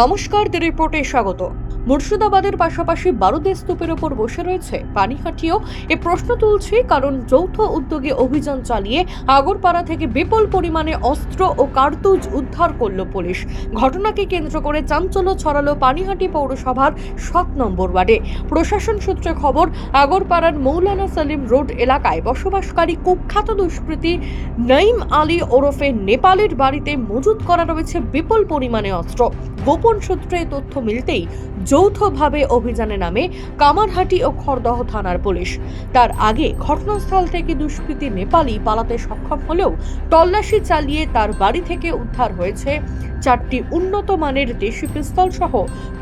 নমস্কার দি রিপোর্টে স্বাগত। মুর্শিদাবাদের পাশাপাশি বারুদের স্তূপের ওপর বসে রয়েছে পানিহাটিও। এ প্রশ্ন তুলছি, কারণ যৌথ উদ্যোগে অভিযান চালিয়ে আগরপাড়া থেকে বিপুল পরিমাণে অস্ত্র ও কার্তুজ উদ্ধার করল পুলিশ। ঘটনাকে কেন্দ্র করে চাঞ্চল্য ছড়ালো পানিহাটি পৌরসভার সাত নম্বর ওয়ার্ডে। প্রশাসন সূত্রে খবর, আগরপাড়ার মৌলানা সালিম রোড এলাকায় বসবাসকারী কুখ্যাত দুষ্কৃতী নঈম আলী ওরফে নেপালের বাড়িতে মজুত করা রয়েছে বিপুল পরিমাণে অস্ত্র। গোপন সূত্রে তথ্য মিলতেই যৌথভাবে অভিযানে নামে কামারহাটি ও খড়দহ থানার পুলিশ। তার আগে ঘটনাস্থল থেকে দুষ্কৃতী নেপালি পালাতে সক্ষম হলেও তল্লাশি চালিয়ে তার বাড়ি থেকে উদ্ধার হয়েছে চারটি উন্নত মানের দেশি পিস্তল সহ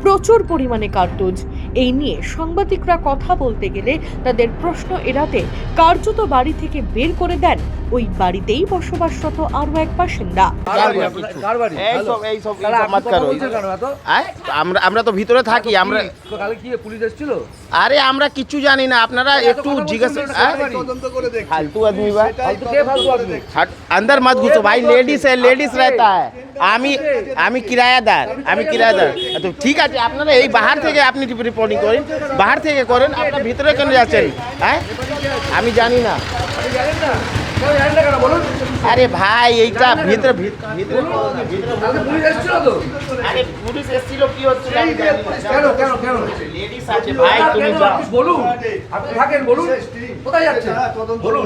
প্রচুর পরিমাণে কার্তুজ। এই নিয়ে সাংবাদিকরা কথা বলতে গেলে তাদের প্রশ্ন এড়াতে কার্যত বাড়ি থেকে বের করে দেন ওই বাড়িতেই বসবাসরত আরও এক বাসিন্দা কার বাড়ি? কার বাড়ি? এই হ্যালো। সব এই সব তাহলে এই সব আপনি মত কথা করো বলছেন কেন এত? আয়, আমরা আমরা তো ভিতরে থাকি আমরা তো কালকে কি পুলিশ এসেছিল আরে আমরা কিছু জানি না আপনারা একটু কথা বলছেন জিজ্ঞাসা না, আয়, কার বাড়ি? फालतू आदमी बा ফালতু কে ফালতু আপনি हट अंदर मत घुसो भाई लेडीज है लेडीज रहता है আমি আমি কিরায়াদার আমি কিরায়াদার তো ঠিক আছে আপনারা এই বাহার থেকে আপনি রিপোর্টিং করেন বাহার থেকে করেন আপনার ভিতরে কেন যাচ্ছেন হ্যাঁ আমি জানি না আরে ভাই এইটা ভিতরে ভিতরে পুলিশ এসেছিল তো? আরে পুলিশ এসেছিল কি হচ্ছিল আমি জানি না। কেন কেন কেন? লেডিস আছে ভাই তুমি কেন? যাও। আপনি বলুন। আপনি থাকেন বলুন। কোথায় যাচ্ছেন? বলুন।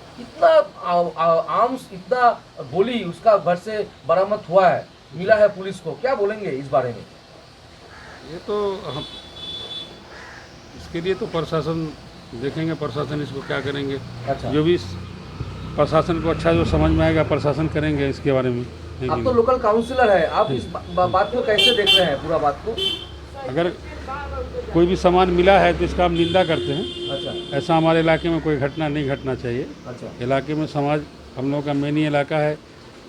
इतना आर्म्स इतना गोली उसका घर से बरामद हुआ है मिला है पुलिस को क्या बोलेंगे इस बारे में? ये तो हम इसके लिए तो प्रशासन देखेंगे प्रशासन इसको क्या करेंगे। अच्छा। जो भी प्रशासन को अच्छा जो समझ में आएगा प्रशासन करेंगे इसके बारे में। आप तो लोकल काउंसिलर है आप इस बा, बात को कैसे देख रहे हैं पूरा बात को? अगर कोई भी सामान मिला है तो इसका हम निंदा करते हैं। ऐसा हमारे इलाके में कोई घटना नहीं घटना चाहिए। अच्छा। इलाके में समाज हम लोग का मेनी इलाका है।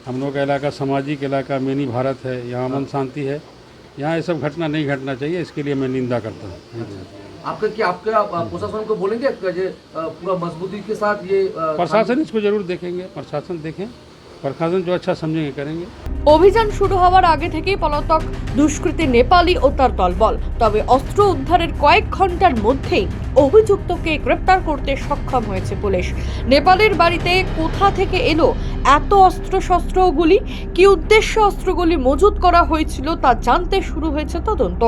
हम लोग का इलाका सामाजिक इलाका मेनी भारत है। यहाँ अमन शांति है। यहाँ ये सब घटना नहीं घटना चाहिए इसके लिए मैं निंदा करता हूँ। आपका क्या आपके आप आप प्रशासन को बोलेंगे पूरा मजबूती के साथ ये प्रशासन इसको ज़रूर देखेंगे। प्रशासन देखें। प्रशासन जो अच्छा समझेंगे करेंगे অভিযান শুরু হওয়ার আগে থেকেই পলাতক দুষ্কৃতী নেপালি ও তার দলবল তবে অস্ত্র উদ্ধারের কয়েক ঘন্টার মধ্যেই অভিযুক্তকে গ্রেপ্তার করতে সক্ষম হয়েছে পুলিশ নেপালের বাড়িতে কোথা থেকে এলো এত অস্ত্র শস্ত্রগুলি কি উদ্দেশ্যে অস্ত্রগুলি মজুত করা হয়েছিল তা জানতে শুরু হয়েছে তদন্ত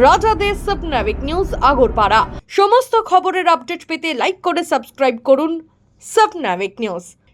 রাজা দে সাবনাবিক নিউজ আগরপাড়া সমস্ত খবরের আপডেট পেতে লাইক করে সাবস্ক্রাইব করুন সাবনাবিক নিউজ